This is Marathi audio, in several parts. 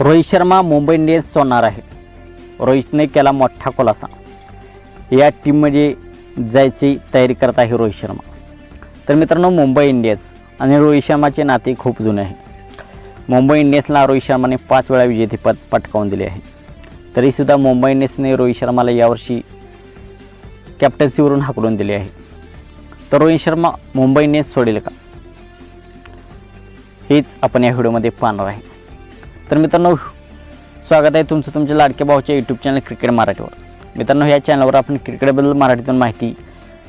रोहित शर्मा मुंबई इंडियन्स सोडणार आहे. रोहितने केला मोठा खुलासा. या टीममध्ये जायची तयारी करत आहे रोहित शर्मा. तर मित्रांनो मुंबई इंडियन्स आणि रोहित शर्माचे नाते खूप जुने आहे. मुंबई इंडियन्सला रोहित शर्माने पाच वेळा विजेतेपद पटकावून दिले आहे. तरीसुद्धा मुंबई इंडियन्सने रोहित शर्माला यावर्षी कॅप्टन्सीवरून हाकलून दिले आहे. तर रोहित शर्मा मुंबई इंडियन्स सोडेल का? हेच आपण या व्हिडिओमध्ये पाहणार आहे. तर मित्रांनो स्वागत आहे तुमचं तुमच्या लाडक्या भाऊच्या यूट्यूब चॅनल क्रिकेट मराठीवर. मित्रांनो ह्या चॅनलवर आपण क्रिकेटबद्दल मराठीतून माहिती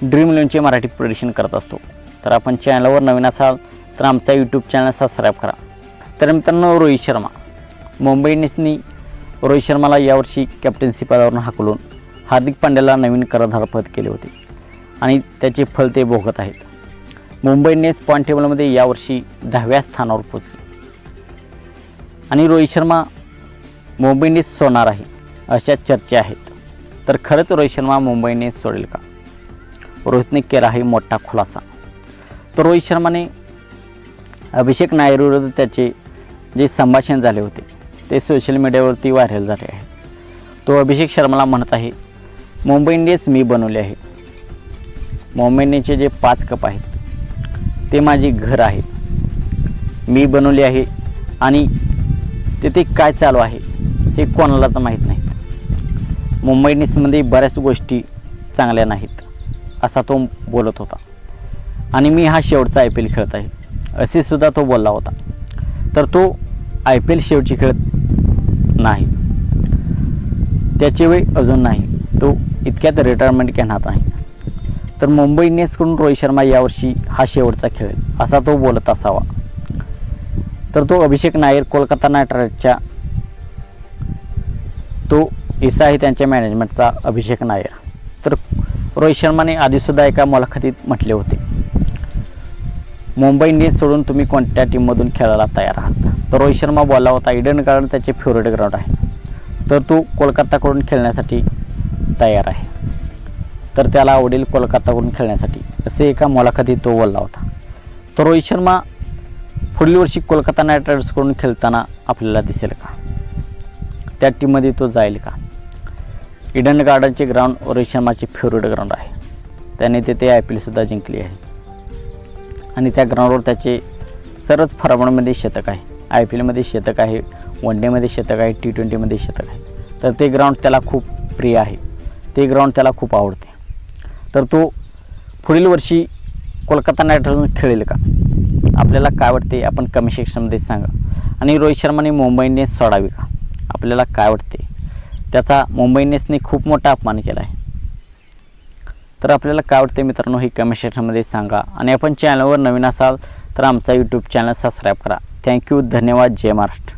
ड्रीम इलेव्हनची मराठीत प्रदर्शन करत असतो. तर आपण चॅनलवर नवीन असाल तर आमचा यूट्यूब चॅनल सबस्क्राईब करा. तर मित्रांनो रोहित शर्मा. मुंबई इंडियन्सनी रोहित शर्माला यावर्षी कॅप्टन्सी पदावरून हाकलून हार्दिक पांड्याला नवीन कर्णधारपद केले होते. आणि त्याचे फल ते भोगत आहेत. मुंबई इंडियन्स पॉईंट टेबलमध्ये यावर्षी दहाव्या स्थानावर पोचली आणि रोहित शर्मा मुंबई इंडियन्स सोडणार आहे अशा चर्चा आहेत. तर खरंच रोहित शर्मा मुंबई इंडियन्स सोडेल का? रोहितने केला आहे मोठा खुलासा. तर रोहित शर्माने अभिषेक नायर विरुद्ध त्याचे जे संभाषण झाले होते ते सोशल मीडियावरती व्हायरल झाले आहे. तो अभिषेक शर्माला म्हणत आहे मुंबई इंडियन्स मी बनवले आहे. मुंबई इंडियन्सचे जे पाच कप आहेत ते माझे घर आहे. मी बनवले आहे आणि तिथे काय चालू आहे हे कोणालाच माहीत नाही. मुंबई इंडियन्समध्ये बऱ्याच गोष्टी चांगल्या नाहीत असा तो बोलत होता. आणि मी हा शेवटचा आय पी एल खेळत आहे असे सुद्धा तो बोलला होता. तर तो आय पी एल शेवटची खेळत नाही. त्याचे वेळ अजून नाही तो इतक्यात रिटायरमेंट घेणार नाही. तर मुंबई इंडियन्सकडून रोहित शर्मा यावर्षी हा शेवटचा खेळ असा तो बोलत असावा. तर तो अभिषेक नायर कोलकाता नाईट रायडर्सच्या तो इसा आहे त्यांच्या मॅनेजमेंटचा अभिषेक नायर. तर रोहित शर्माने आधीसुद्धा एका मुलाखतीत म्हटले होते मुंबई इंडियन्स सोडून तुम्ही कोणत्या टीममधून खेळायला तयार आहात? तर रोहित शर्मा बोलला होता इडन गार्डन त्याचे फेवरेट ग्राउंड आहे. तर तो कोलकाताकडून खेळण्यासाठी तयार आहे. तर त्याला आवडेल कोलकाताकडून खेळण्यासाठी असे एका मुलाखतीत तो बोलला होता. तर रोहित शर्मा पुढील वर्षी कोलकाता नाईट रायडर्सकडून खेळताना आपल्याला दिसेल का? त्या टीममध्ये तो जाईल का? इडन गार्डनचे ग्राउंड रोहित शर्माचे फेवरेट ग्राउंड आहे. त्याने तेथे आय पी एलसुद्धा जिंकली आहे. आणि त्या ग्राउंडवर त्याचे सर्वच फॉर्मॅटमध्ये शतक आहे. आय पी एलमध्ये शतक आहे वन डेमध्ये शतक आहे टी ट्वेंटीमध्ये शतक आहे. तर ते ग्राउंड त्याला खूप प्रिय आहे. ते ग्राउंड त्याला खूप आवडते. तर तो पुढील वर्षी कोलकाता नाईट रायडर्स खेळेल का? आपल्याला काय वाटते आपण कमी सेक्शनमध्ये सांगा. आणि रोहित शर्माने मुंबई इंडियन्स सोडावी का? आपल्याला काय वाटते? त्याचा मुंबई इंडियन्सने खूप मोठा अपमान केला आहे तर आपल्याला काय वाटते मित्रांनो हे कमेंट सेक्शनमध्ये सांगा. आणि आपण चॅनलवर नवीन असाल तर आमचा यूट्यूब चॅनल सबस्क्राईब करा. थँक्यू धन्यवाद. जय महाराष्ट्र.